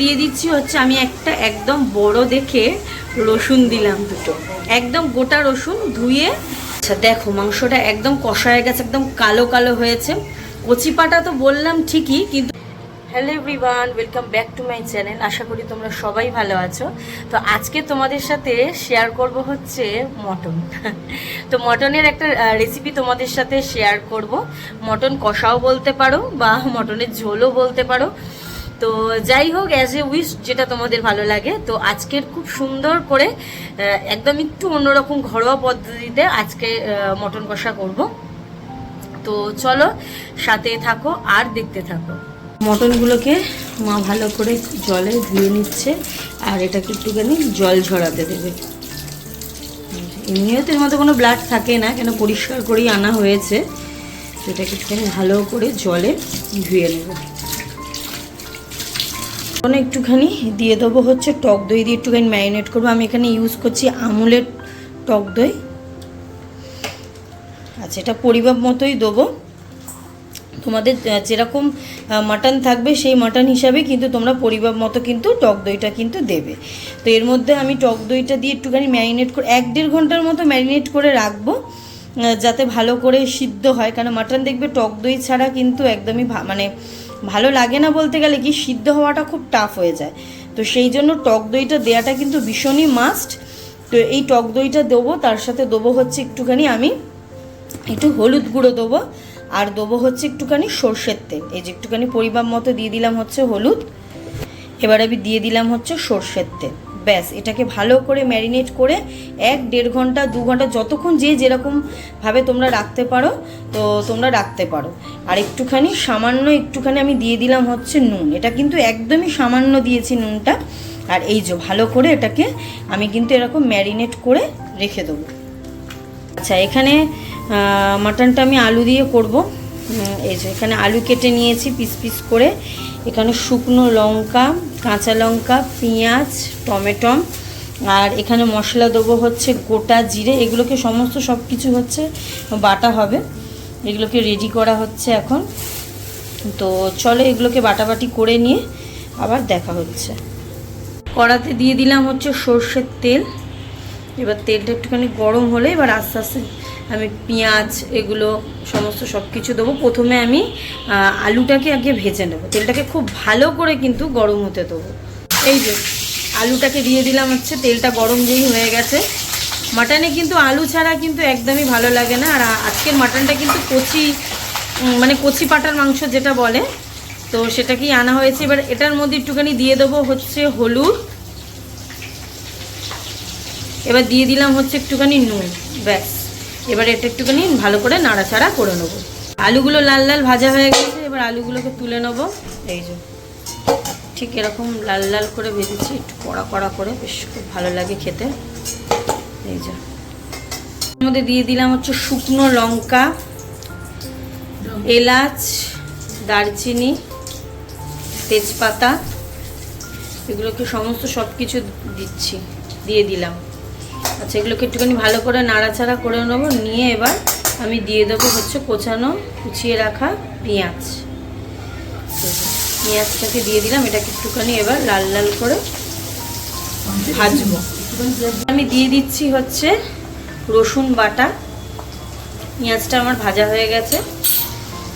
দিয়ে দিচ্ছি হচ্ছে আমি একটা একদম বড় দেখে রসুন দিলাম দুটো। একদম গোটা রসুন ধুয়ে আচ্ছা দেখো মাংসটা একদম কষা হয়ে গেছে, একদম কালো কালো হয়েছে। কচি পাটা তো বললাম ঠিকই, কিন্তু hello everyone, welcome back to my channel. আশা করি তোমরা সবাই ভালো আছো। তো আজকে তোমাদের সাথে শেয়ার করব হচ্ছে মটন। তো মটনের একটা রেসিপি তোমাদের সাথে শেয়ার করব। মটন কষাও বলতে পারো বা মটনের ঝোলও বলতে পারো। তো যাই হোক অ্যাজ এ উইশ যেটা তোমাদের ভালো লাগে। তো আজকের খুব সুন্দর করে একদম একটু অন্যরকম ঘরোয়া পদ্ধতিতে আজকে মটন কষা করব। তো চলো, সাথে থাকো আর দেখতে থাকো। মটনগুলোকে মা ভালো করে জলে ধুয়ে নিচ্ছে, আর এটাকে একটুখানি জল ঝরাতে দেবে। এমনিও তো এর মধ্যে কোনো ব্লাড থাকে না, কেন পরিষ্কার করেই আনা হয়েছে। এটাকে একটুখানি ভালো করে জলে ধুয়ে নেব। এখন একটুখানি দিয়ে দেবো হচ্ছে টক দই দিয়ে একটুখানি ম্যারিনেট করব। আমি এখানে ইউজ করছি আমুলের টক দই। আচ্ছা এটা পরিমাপ মতোই দেবো। তোমাদের যেরকম মাটন থাকবে সেই মাটন হিসাবে কিন্তু তোমরা পরিমাপ মতো কিন্তু টক দইটা কিন্তু দেবে। তো এর মধ্যে আমি টক দইটা দিয়ে একটুখানি ম্যারিনেট করে এক দেড় ঘণ্টার মতো ম্যারিনেট করে রাখব যাতে ভালো করে সিদ্ধ হয়। কারণ মাটন দেখবে টক দই ছাড়া কিন্তু একদমই মানে ভালো লাগে না বলতে গেলে কি সিদ্ধ হওয়াটা খুব টাফ হয়ে যায়। তো সেই জন্য টক দইটা দেওয়াটা কিন্তু ভীষণই মাস্ট তো এই টক দইটা দেবো, তার সাথে দেবো হচ্ছে একটুখানি আমি একটু হলুদ গুঁড়ো দেবো, আর দেবো হচ্ছে একটুখানি সর্ষের তেল। এই যে একটুখানি পরিমাপ মতো দিয়ে দিলাম হচ্ছে হলুদ। এবার আমি দিয়ে দিলাম হচ্ছে সর্ষের তেল। ব্যাস, এটাকে ভালো করে ম্যারিনেট করে এক দেড় ঘণ্টা, দু ঘণ্টা, যতক্ষণ যে যেরকমভাবে তোমরা রাখতে পারো, তো তোমরা রাখতে পারো। আর একটুখানি সামান্য একটুখানি আমি দিয়ে দিলাম হচ্ছে নুন। এটা কিন্তু একদমই সামান্য দিয়েছি নুনটা। আর এই যে ভালো করে এটাকে আমি কিন্তু এরকম ম্যারিনেট করে রেখে দেবো। আচ্ছা এখানে মাটনটা আমি আলু দিয়ে করব। এই যে এখানে আলু কেটে নিয়েছি পিস পিস করে। এখানে শুকনো লঙ্কা কাঁচা লঙ্কা, পেঁয়াজ টমেটো আর এখানে মশলা দেবো হচ্ছে গোটা জিরে। এগুলোকে সমস্ত সব কিছু হচ্ছে বাটা হবে। এগুলোকে রেডি করা হচ্ছে এখন। তো চলো এগুলোকে বাটাবাটি করে নিয়ে আবার দেখা হচ্ছে। কড়াতে দিয়ে দিলাম হচ্ছে সর্ষের তেল। এবার তেলটা একটুখানি গরম হলে এবার আস্তে আস্তে আমি পেঁয়াজ, এগুলো, সমস্ত সব কিছু দেবো। প্রথমে আমি আলুটাকে আগে ভেজে নেব। তেলটাকে খুব ভালো করে কিন্তু গরম হতে দেবো। এই যে, আলুটাকে দিয়ে দিলাম হচ্ছে, তেলটা গরম যেই হয়ে গেছে। মাটনে কিন্তু আলু ছাড়া কিন্তু একদমই ভালো লাগে না। আর আজকের মাটনটা কিন্তু কচি মানে কচি পাটার মাংস যেটা বলে, তো সেটাকেই আনা হয়েছে। এবার এটার মধ্যে একটুখানি দিয়ে দেবো হচ্ছে হলুদ। এবার দিয়ে দিলাম হচ্ছে একটুখানি নুন, ব্যাস। এবার এটা একটুখানি ভালো করে নাড়াচাড়া করে নেব। আলুগুলো লাল লাল ভাজা হয়ে গেছে, এবার আলুগুলোকে তুলে নেব। এই যে, ঠিক এরকম লাল লাল করে ভেজেছি, একটু কড়া কড়া করে, বেশ খুব ভালো লাগে খেতে। এই যে, এর মধ্যে দিয়ে দিলাম হচ্ছে শুকনো লঙ্কা, এলাচ, দারচিনি, তেজপাতা, এগুলোকে সমস্ত সব কিছু দিচ্ছি, দিয়ে দিলাম। আচ্ছা এগুলোকে একটুখানি ভালো করে নাড়াচাড়া করে নেব। নিয়ে এবার আমি দিয়ে দেবো হচ্ছে কোচানো, কুচিয়ে রাখা পেঁয়াজ। পেঁয়াজটাকে দিয়ে দিলাম, এটাকে একটুখানি এবার লাল লাল করে ভাজবো। আমি দিয়ে দিচ্ছি হচ্ছে রসুন বাটা। পেঁয়াজটা আমার ভাজা হয়ে গেছে।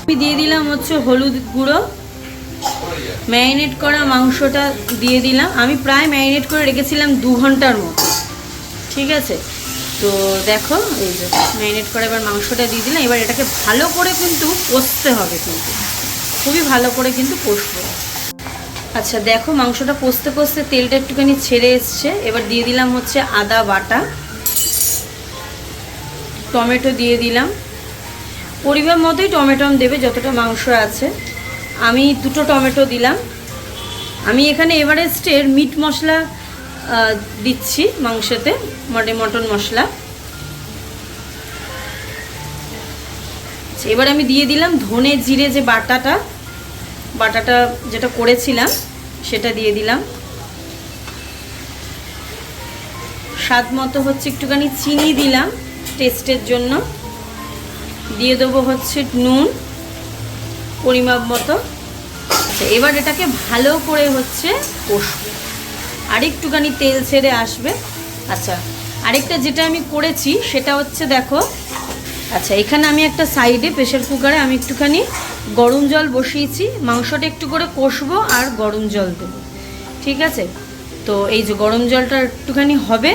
আমি দিয়ে দিলাম হচ্ছে হলুদ গুঁড়ো। ম্যারিনেট করা মাংসটা দিয়ে দিলাম। আমি প্রায় ম্যারিনেট করে রেখেছিলাম দু ঘণ্টার মতো। ঠিক আছে? তো দেখো, এই যে ম্যারিনেট করে এবার মাংসটা দিয়ে দিলাম। এবার এটাকে ভালো করে কিন্তু কষতে হবে কিন্তু। খুবই ভালো করে কিন্তু কষবো। আচ্ছা দেখো মাংসটা কষতে কষতে তেলটা একটুখানি ছেড়ে এসছে। এবার দিয়ে দিলাম হচ্ছে আদা বাটা। টমেটো দিয়ে দিলাম। পরিমাণ মতোই টমেটো দেবে যতটা মাংস আছে। আমি দুটো টমেটো দিলাম। আমি এখানে এভারেস্টের মিট মশলা দিচ্ছি মাংসতে মানে মটন মশলা। আচ্ছা, এবার আমি দিয়ে দিলাম ধনে জিরে যে বাটাটা বাটাটা যেটা করেছিলাম সেটা দিয়ে দিলাম। স্বাদ মতো হচ্ছে একটুখানি চিনি দিলাম টেস্টের জন্য। দিয়ে দেবো হচ্ছে নুন পরিমাপ মতো। আচ্ছা এবার এটাকে ভালো করে হচ্ছে কষবো। আরেকটুখানি তেল ছেড়ে আসবে। আচ্ছা আরেকটা যেটা আমি করেছি সেটা হচ্ছে দেখো আচ্ছা এখানে আমি একটা সাইডে প্রেশার কুকারে আমি একটুখানি গরম জল বসিয়েছি। মাংসটা একটু করে কষবো আর গরম জল দেবো। ঠিক আছে? তো এই যে গরম জলটা একটুখানি হবে,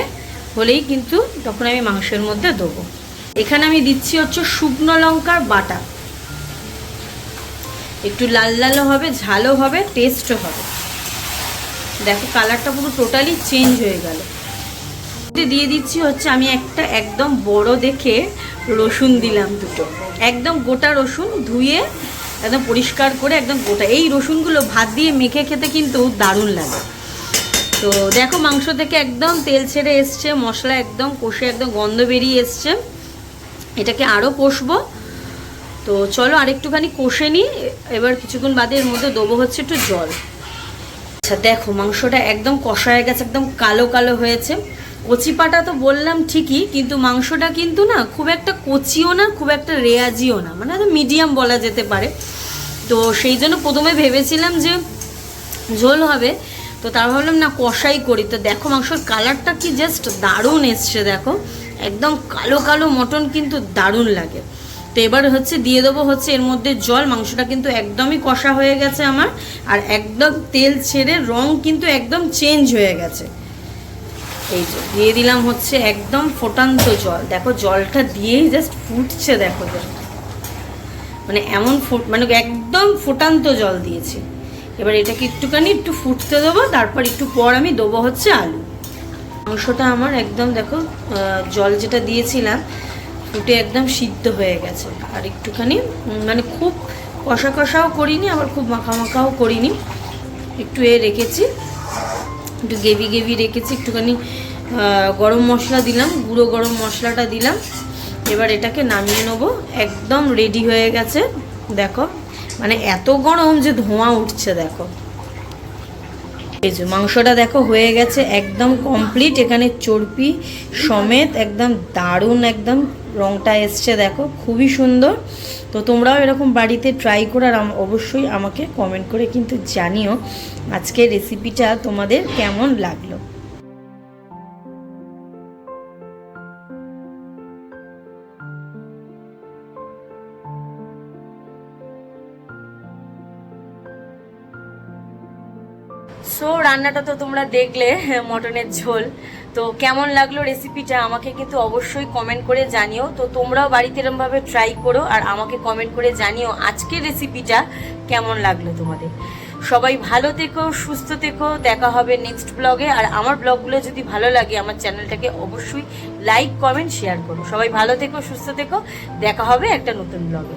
হলেই কিন্তু তখন আমি মাংসের মধ্যে দেবো। এখানে আমি দিচ্ছি হচ্ছে শুকনো লঙ্কার বাটা। একটু লাল লালও হবে, ঝালও হবে টেস্টও হবে। দেখো কালারটা পুরো টোটালি চেঞ্জ হয়ে গেল। দিয়ে দিচ্ছি হচ্ছে আমি একটা একদম বড় দেখে রসুন দিলাম দুটো। একদম গোটা রসুন ধুয়ে একদম পরিষ্কার করে একদম গোটা। এই রসুনগুলো ভাত দিয়ে মেখে খেতে কিন্তু দারুণ লাগে। তো দেখো মাংস থেকে একদম তেল ছেড়ে এসছে, মশলা একদম কষে একদম গন্ধ বেরিয়ে এসছে। এটাকে আরও কষবো। তো চলো আরেকটুখানি কষে নিই। এবার কিছুক্ষণ বাদে এর মধ্যে দেবো হচ্ছে একটু জল। আচ্ছা দেখো, মাংসটা একদম কষা হয়ে গেছে, একদম কালো কালো হয়েছে। কচি পাটা তো বললাম ঠিকই, কিন্তু মাংসটা কিন্তু না খুব একটা কচিও না, খুব একটা রেয়াজিও না। মানে মিডিয়াম বলা যেতে পারে। তো সেই জন্য প্রথমে ভেবেছিলাম যে ঝোল হবে, তো তার ভাবলাম, না, কষাই করি। তো দেখো, মাংসর কালারটা কি জাস্ট দারুণ এসছে, দেখো। একদম কালো কালো মটন কিন্তু দারুণ লাগে। তো এবার হচ্ছে দিয়ে দেবো হচ্ছে এর মধ্যে জল। মাংসটা কিন্তু একদমই কষা হয়ে গেছে আমার। আর একদম তেল ছেড়ে রং কিন্তু একদম চেঞ্জ হয়ে গেছে। এই যে, দিয়ে দিলাম হচ্ছে একদম ফোটান্ত জল। দেখো, জলটা দিয়েই জাস্ট ফুটছে দেখো। মানে এমন ফুট মানে একদম ফোটান্ত জল দিয়েছি। এবার এটাকে একটুখানি একটু ফুটতে দেবো, তারপর একটু পর আমি দেবো হচ্ছে আলু। মাংসটা আমার একদম দেখো জল যেটা দিয়েছিলাম ফুটে একদম সিদ্ধ হয়ে গেছে। আর একটুখানি মানে খুব কষা কষাও করিনি, আবার খুব মাখা মাখাও করিনি। একটু এ রেখেছি, একটু গেভি গেভি রেখেছি, একটুখানি গরম মশলা দিলাম, গুঁড়ো গরম মশলাটা দিলাম। এবার এটাকে নামিয়ে নেব, একদম রেডি হয়ে গেছে। দেখো মানে এত গরম যে ধোঁয়া উঠছে, দেখো। এই যে মাংসটা দেখো হয়ে গেছে একদম কমপ্লিট এখানে চর্পি সমেত একদম দারুণ একদম রংটা এসছে দেখো, খুবই সুন্দর। তো তোমরাও এরকম বাড়িতে ট্রাই করার অবশ্যই আমাকে কমেন্ট করে কিন্তু জানিও আজকে রেসিপিটা তোমাদের কেমন লাগল। সো রান্নাটা তো তোমরা দেখলে, মটনের ঝোল। তো কেমন লাগল রেসিপিটা আমাকে কিন্তু অবশ্যই কমেন্ট করে জানিও। তো তোমরাও বাড়িতে এরমভাবে ট্রাই করো আর আমাকে কমেন্ট করে জানিও আজকের রেসিপিটা কেমন লাগল তোমাদের। সবাই ভালো থেকো, সুস্থ থেকো, দেখা হবে নেক্সট ব্লগে আর আমার ব্লগগুলো যদি ভালো লাগে, আমার চ্যানেলটাকে অবশ্যই লাইক কমেন্ট শেয়ার করো। সবাই ভালো থেকো, সুস্থ থেকো, দেখা হবে একটা নতুন ব্লগে